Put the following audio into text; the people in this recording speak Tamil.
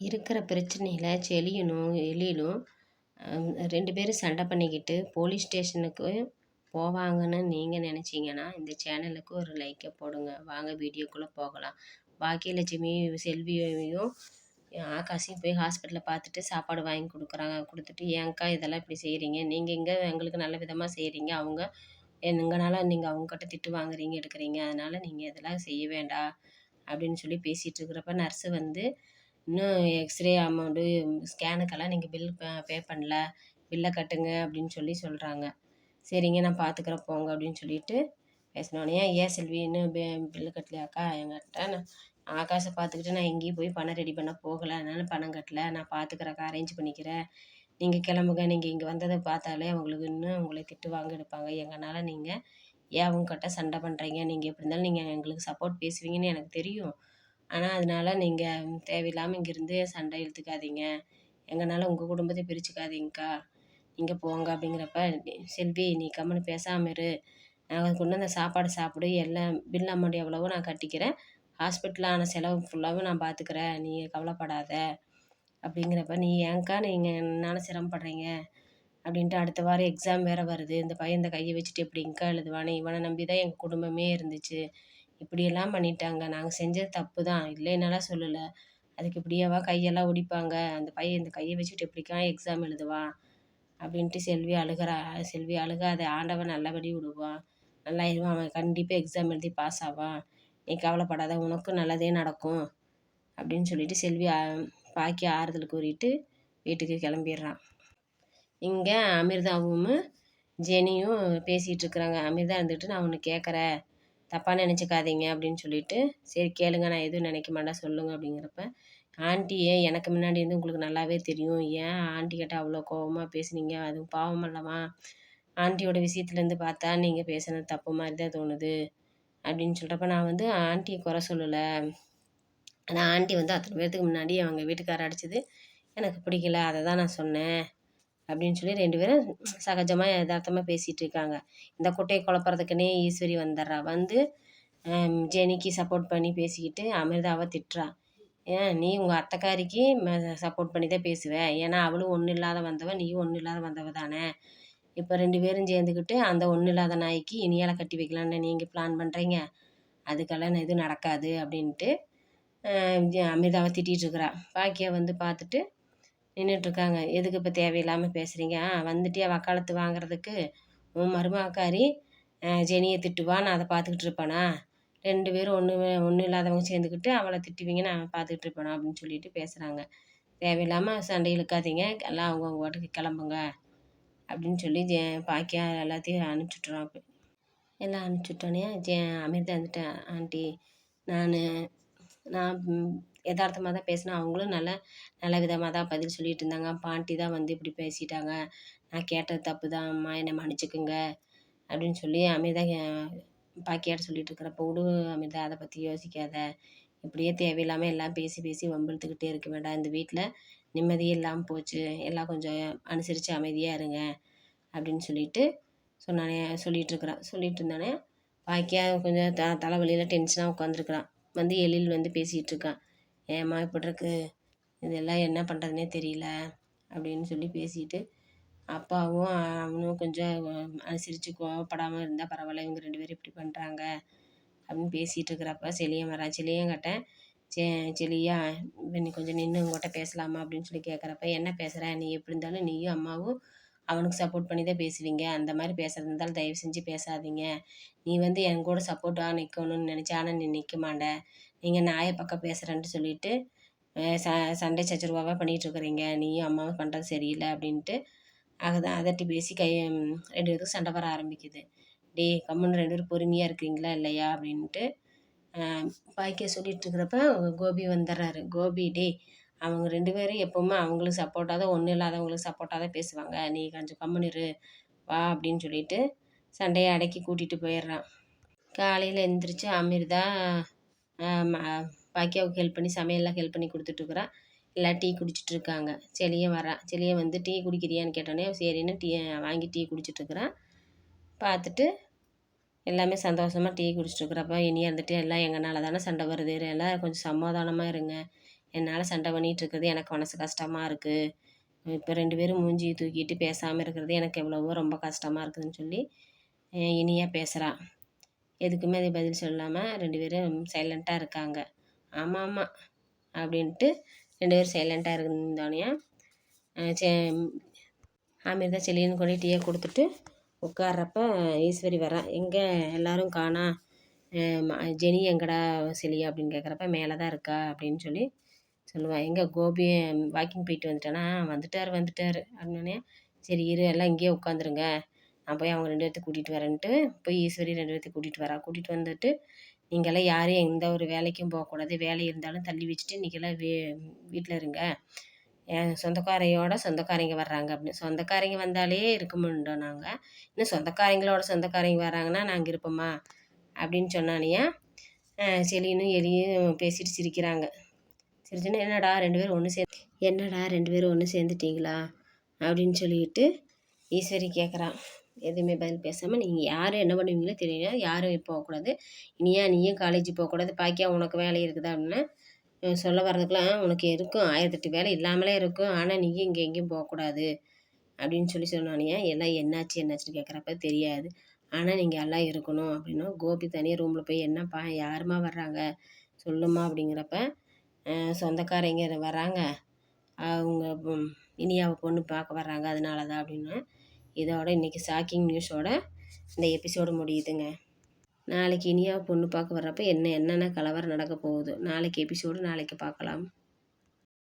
இருக்கிற பிரச்சனையில் செளியனும் எழிலும் ரெண்டு பேரும் சண்டை பண்ணிக்கிட்டு போலீஸ் ஸ்டேஷனுக்கு போவாங்கன்னு நீங்கள் நினச்சிங்கன்னா இந்த சேனலுக்கு ஒரு லைக்கை போடுங்க. வாங்க வீடியோக்குள்ளே போகலாம். பாக்கியலட்சுமியும் செல்வியையும் ஆகாஷையும் போய் ஹாஸ்பிட்டலில் பார்த்துட்டு சாப்பாடு வாங்கி கொடுக்குறாங்க. கொடுத்துட்டு ஏங்க்கா இதெல்லாம் இப்படி செய்கிறீங்க நீங்கள் இங்கே எங்களுக்கு நல்ல விதமாக செய்கிறீங்க அவங்க எங்கனால நீங்கள் அவங்கக்கிட்ட திட்டு வாங்குறீங்க எடுக்கிறீங்க. அதனால் நீங்கள் இதெல்லாம் செய்ய வேண்டாம். அப்படின்னு சொல்லி பேசிகிட்டு இருக்கிறப்ப நர்ஸு வந்து இன்னும் எக்ஸ்ரே அமௌண்ட்டு ஸ்கேனுக்கெல்லாம் நீங்கள் பில் பே பண்ணல பில்லை கட்டுங்க அப்படின்னு சொல்லி சொல்கிறாங்க சரிங்க நான் பார்த்துக்குறேன் போங்க அப்படின்னு சொல்லிட்டு பேசினோடனே ஏன் செல்வி இன்னும் பே பில்லு கட்டலையாக்கா? என்கிட்ட நான் ஆகாஷை பார்த்துக்கிட்டு நான் எங்கேயும் போய் பணம் ரெடி பண்ண போகலை. அதனால் பணம் கட்டல. நான் பார்த்துக்குறேக்கா அரேஞ்ச் பண்ணிக்கிறேன். நீங்கள் கிளம்புங்க. நீங்கள் இங்கே வந்ததை பார்த்தாலே அவங்களுக்கு இன்னும் உங்களை திட்டு வாங்க எடுப்பாங்க. எங்கனால நீங்கள் ஏன் உங்ககிட்ட சண்டை பண்ணுறீங்க நீங்கள் எப்படி இருந்தாலும் நீங்கள் எங்களுக்கு சப்போர்ட் பேசுவீங்கன்னு எனக்கு தெரியும். ஆனால் அதனால நீங்கள் தேவையில்லாமல் இங்கேருந்து சண்டை இழுத்துக்காதீங்க. எங்கனால உங்கள் குடும்பத்தை பிரிச்சுக்காதீங்கக்கா. நீங்கள் போங்க அப்படிங்கிறப்ப செல்வி நீ கம்முன்னு பேசாமல் இரு. நான் கொண்டு வந்த சாப்பாடு சாப்பிடு. எல்லாம் பில் அமௌண்ட் எவ்வளவோ நான் கட்டிக்கிறேன். ஹாஸ்பிட்டலான செலவு ஃபுல்லாகவும் நான் பார்த்துக்கிறேன் நீங்கள் கவலைப்படாத. அப்படிங்கிறப்ப நீ ஏங்க்கா நீங்கள் என்னால் சிரமப்படுறீங்க? அப்படின்ட்டு அடுத்த வாரம் எக்ஸாம் வேறு வருது. இந்த பையன் இந்த கையை வச்சுட்டு எப்படிங்க்கா எழுதுவானே? இவனை நம்பி தான் எங்கள் குடும்பமே இருந்துச்சு. இப்படியெல்லாம் பண்ணிட்டாங்க. நாங்கள் செஞ்சது தப்பு தான் இல்லைன்னெல்லாம் சொல்லலை. அதுக்கு இப்படியாவா கையெல்லாம் ஒடிப்பாங்க? அந்த பையன் இந்த கையை வச்சுட்டு எப்படிக்கா எக்ஸாம் எழுதுவான் அப்படின்ட்டு செல்வி அழுகிறா. செல்வி அழுகாத ஆண்டவன் நல்லபடி விடுவான் நல்லாயிருவான் அவன் கண்டிப்பாக எக்ஸாம் எழுதி பாஸ் ஆவான் நீ கவலைப்படாத. உனக்கும் நல்லதே நடக்கும். அப்படின்னு சொல்லிட்டு செல்வி பாக்கி ஆறுதல் கூறிட்டு வீட்டுக்கு கிளம்பிடுறான். இங்கே அமிர்தாவும் ஜெனியும் பேசிகிட்டு இருக்கிறாங்க. அமிர்தா இருந்துட்டு நான் ஒன்று கேட்குறேன் தப்பாக நினச்சிக்காதீங்க அப்படின்னு சொல்லிட்டு சரி கேளுங்க நான் எதுவும் நினைக்க மாட்டேன் சொல்லுங்கள் அப்படிங்கிறப்ப ஆண்டியே எனக்கு முன்னாடி இருந்து உங்களுக்கு நல்லாவே தெரியும். ஏன் ஆண்டி கிட்ட அவ்வளோ கோபமாக பேசுனீங்க? அதுவும் பாவம் அல்லவா? ஆண்டியோட விஷயத்துலேருந்து பார்த்தா நீங்கள் பேசுனது தப்பு மாதிரி தான் தோணுது. அப்படின்னு சொல்கிறப்ப நான் வந்து ஆண்டியை குறை சொல்லலை. ஆனால் ஆண்டி வந்து அத்தனை பேர்த்துக்கு முன்னாடி அவங்க வீட்டுக்காரர் அடித்தது எனக்கு பிடிக்கல. அதை தான் நான் சொன்னேன். அப்படின்னு சொல்லி ரெண்டு பேரும் சகஜமாக யதார்த்தமாக பேசிகிட்டு இருக்காங்க. இந்த குட்டையை குழப்பறதுக்குன்னே ஈஸ்வரி வந்துடுறா. வந்து ஜெனிக்கு சப்போர்ட் பண்ணி பேசிக்கிட்டு அமிர்தாவை திட்டுறா. ஏன் நீ உங்கள் அத்தைக்காரிக்கு சப்போர்ட் பண்ணி தான் பேசுவேன் ஏன்னா அவளும் ஒன்றும் இல்லாத வந்தவ நீயும் ஒன்றும் இல்லாத வந்தவ தானே. இப்போ ரெண்டு பேரும் சேர்ந்துக்கிட்டு அந்த ஒன்றும் இல்லாத நாய்க்கு இனியால கட்டி வைக்கலான்னு நீங்கள் பிளான் பண்ணுறீங்க அதுக்கெல்லாம் எதுவும் நடக்காது அப்படின்ட்டு அமிர்தாவை திட்டிகிட்ருக்குறா பாக்கியா வந்து பார்த்துட்டு நின்றுட்டுருக்காங்க எதுக்கு இப்போ தேவையில்லாமல் பேசுகிறீங்க ஆ வந்துட்டியா வக்காலத்து வாங்குறதுக்கு? உன் மருமக்காரி ஜெனியை திட்டுவா? நான் அதை பார்த்துக்கிட்டு இருப்பேனா ரெண்டு பேரும் ஒன்று ஒன்றும் இல்லாதவங்க சேர்ந்துக்கிட்டு அவளை திட்டுவீங்க நான் பார்த்துக்கிட்டு இருப்பேனா அப்படின்னு சொல்லிட்டு பேசுகிறாங்க தேவையில்லாமல் சண்டை இழுக்காதீங்க. எல்லாம் அவங்கவுங்க வாட்டுக்கு கிளம்புங்க. அப்படின்னு சொல்லி ஜெ பாக்கியா எல்லாத்தையும் அனுப்பிச்சுட்றான் எல்லாம் அனுப்பிச்சுட்டோன்னே ஜெ அமிர்தா வந்துட்டேன் ஆண்டி நான் நான் எதார்த்தமாக தான் பேசினேன் அவங்களும் நல்ல நல்ல விதமாக தான் பதில் சொல்லிகிட்டு இருந்தாங்க. பாண்டி தான் வந்து இப்படி பேசிட்டாங்க. நான் கேட்டது தப்பு தான். அம்மா என்னை மன்னிச்சுக்குங்க அப்படின்னு சொல்லி அமிர்தா பாக்கியாட்ட சொல்லிட்டு இருக்கிறப்ப விடு அமிர்தா அதை பற்றி யோசிக்காத. இப்படியே தேவையில்லாமல் எல்லாம் பேசி பேசி வம்பிழுத்துக்கிட்டே இருக்க வேண்டாம். இந்த வீட்டில் நிம்மதியே இல்லாமல் போச்சு. எல்லாம் கொஞ்சம் அனுசரித்து அமைதியாக இருங்க அப்படின்னு சொல்லிட்டு சொன்னானே சொல்லிகிட்டு இருக்கிறான் சொல்லிகிட்டு இருந்தானே. பாக்கியா கொஞ்சம் த தலைவலியில் டென்ஷனாக உட்காந்துருக்குறான் வந்து எழில் வந்து பேசிகிட்டு இருக்கான் ஏம்மா இப்படிருக்கு இதெல்லாம் என்ன பண்ணுறதுனே தெரியல அப்படின்னு சொல்லி பேசிட்டு அப்பாவும் அவனும் கொஞ்சம் அனுசரித்து கோவப்படாமல் இருந்தால் பரவாயில்ல இவங்க ரெண்டு பேரும் இப்படி பண்ணுறாங்க அப்படின்னு பேசிகிட்டு இருக்கிறப்ப செலியன் வரான் கேட்டேன் செ செலியா நீ கொஞ்சம் நின்று உங்கள்கிட்ட பேசலாமா? அப்படின்னு சொல்லி கேட்குறப்ப என்ன பேசுகிற நீ எப்படி இருந்தாலும் நீயும் அம்மாவும் அவனுக்கு சப்போர்ட் பண்ணி தான் பேசுவீங்க. அந்த மாதிரி பேசுகிறது இருந்தாலும் தயவு செஞ்சு பேசாதீங்க. நீ வந்து என் கூட சப்போர்ட்டாக நிற்கணும்னு நினச்ச ஆனால் நீ நிற்க மாட்ட. நீங்கள் நாயை பக்கம் பேசுகிறேன்ட்டு சொல்லிட்டு ச சண்டை சச்சரவாக பண்ணிகிட்ருக்குறீங்க நீயும் அம்மாவும் பண்ணுறது சரியில்லை அப்படின்ட்டு அதை அதட்டி பேசி கை ரெண்டு பேருக்கும் சண்டை வர ஆரம்பிக்குது. டே கம்முன்னு ரெண்டு பேரும் பொறுமையாக இருக்கிறீங்களா இல்லையா? அப்படின்ட்டு பாய்க்க சொல்லிட்டு இருக்கிறப்ப கோபி வந்துடுறாரு கோபி டே அவங்க ரெண்டு பேரும் எப்போவுமே அவங்களுக்கு சப்போர்ட்டாக தான் ஒன்றும் இல்லாதவங்களுக்கு சப்போர்ட்டாக தான் பேசுவாங்க. நீ கொஞ்சம் கம்முன்னு வா அப்படின்னு சொல்லிட்டு சண்டையை அடக்கி கூட்டிகிட்டு போயிடுறான். காலையில் எழுந்திரிச்சு அமிர்தா பாக்கியாவுக்கு ஹெல்ப் பண்ணி சமையல்லாம் ஹெல்ப் பண்ணி கொடுத்துட்ருக்குறான் எல்லாம் டீ குடிச்சிட்ருக்காங்க செளியும் வரான் செலியன் வந்து டீ குடிக்கிறியான்னு கேட்டோன்னே சரின்னு டீ வாங்கி டீ குடிச்சிட்ருக்குறான் பார்த்துட்டு எல்லாமே சந்தோஷமாக டீ குடிச்சிட்ருக்குறப்ப இனியாக இருந்துட்டு எல்லாம் எங்கனால தானே சண்டை வருது. எல்லாம் கொஞ்சம் சமாதானமாக இருங்க. என்னால் சண்டை பண்ணிகிட்டு இருக்கிறது எனக்கு மனசு கஷ்டமாக இருக்குது இப்போ ரெண்டு பேரும் மூஞ்சி தூக்கிட்டு பேசாமல் இருக்கிறது எனக்கு எவ்வளவோ ரொம்ப கஷ்டமாக இருக்குதுன்னு சொல்லி இனியாக இனியா பேசுகிறா எதுக்குமே அது பதில் சொல்லாமல் ரெண்டு பேரும் சைலண்ட்டாக இருக்காங்க. ஆமாம் ஆமாம் அப்படின்ட்டு ரெண்டு பேரும் சைலண்ட்டாக இருந்தோடனே சே அமிர்தா செல்லின்னு கொண்டு டீயை கொடுத்துட்டு உட்கார்றப்ப ஈஸ்வரி வரா. எங்கே எல்லோரும் காணா ம- ஜெனி எங்கடா செலியா அப்படின்னு கேட்குறப்ப மேலே தான் இருக்கா அப்படின்னு சொல்லி சொல்லுவேன் எங்கே கோபி வாக்கிங் போயிட்டு வந்துட்டானா? வந்துட்டார் வந்துட்டார். அப்படின்னே சரி இரு எல்லாம் இங்கேயே உட்காந்துருங்க. நான் போய் அவங்க ரெண்டு பேர்த்தையும் கூட்டிகிட்டு வரேன்ட்டு போய் ஈஸ்வரி ரெண்டு பேர்த்தையும் கூட்டிகிட்டு வரா. கூட்டிகிட்டு வந்துட்டு நீங்களாம் யாரும் எந்த ஒரு வேலைக்கும் போகக்கூடாது. வேலை இருந்தாலும் தள்ளி வச்சுட்டு நீங்களாம் வீ வீட்டில் இருங்க. என் சொந்தக்காரையோட சொந்தக்காரங்க வர்றாங்க அப்படின்னு. சொந்தக்காரங்க வந்தாலே இருக்க முடியும் நாங்கள் இன்னும் சொந்தக்காரங்களோட சொந்தக்காரங்க வராங்கன்னா நாங்கள் இருப்போமா? அப்படின்னு சொன்னானியா. செலினும் எலியும் பேசிட்டு சிரிக்கிறாங்க. சிரிச்சுன்னு என்னடா ரெண்டு பேரும் ஒன்று சேர்ந்து என்னடா ரெண்டு பேரும் ஒன்று சேர்ந்துட்டீங்களா? அப்படின்னு சொல்லிட்டு ஈஸ்வரி கேட்குறான் எதுவுமே பதில் பேசாமல் நீங்கள் யார் என்ன பண்ணுவீங்களோ தெரியல. யாரும் போகக்கூடாது. இனியா நீயும் காலேஜ் போகக்கூடாது. பாக்கியா உனக்கு வேலை இருக்குதா? அப்படின்னா சொல்ல வர்றதுக்கெலாம் உனக்கு இருக்கும். ஆயிரத்தெட்டு வேலை இல்லாமலே இருக்கும். ஆனால் நீயும் இங்கே எங்கேயும் போகக்கூடாது. அப்படின்னு சொல்லி சொன்னானியா எல்லாம் என்னாச்சு என்னாச்சுன்னு கேட்குறப்ப தெரியாது. ஆனால் நீங்கள் எல்லாம் இருக்கணும். அப்படின்னா கோபி தனியாக ரூமில் போய் என்னப்பா யாரும்மா வர்றாங்க? சொல்லுமா அப்படிங்கிறப்ப சொந்தக்காரங்க வராங்க. அவங்க இனியாவை பொண்ணு பார்க்க வர்றாங்க. அதனால தான் அப்படின்னு இதோட இன்றைக்கி ஷாக்கிங் நியூஸோட இந்த எபிசோடு முடியுதுங்க. நாளைக்கு இனியாவை பொண்ணு பார்க்க வர்றப்ப என்ன என்னென்ன கலவரம் நடக்க போகுது? நாளைக்கு எபிசோடு நாளைக்கு பார்க்கலாம்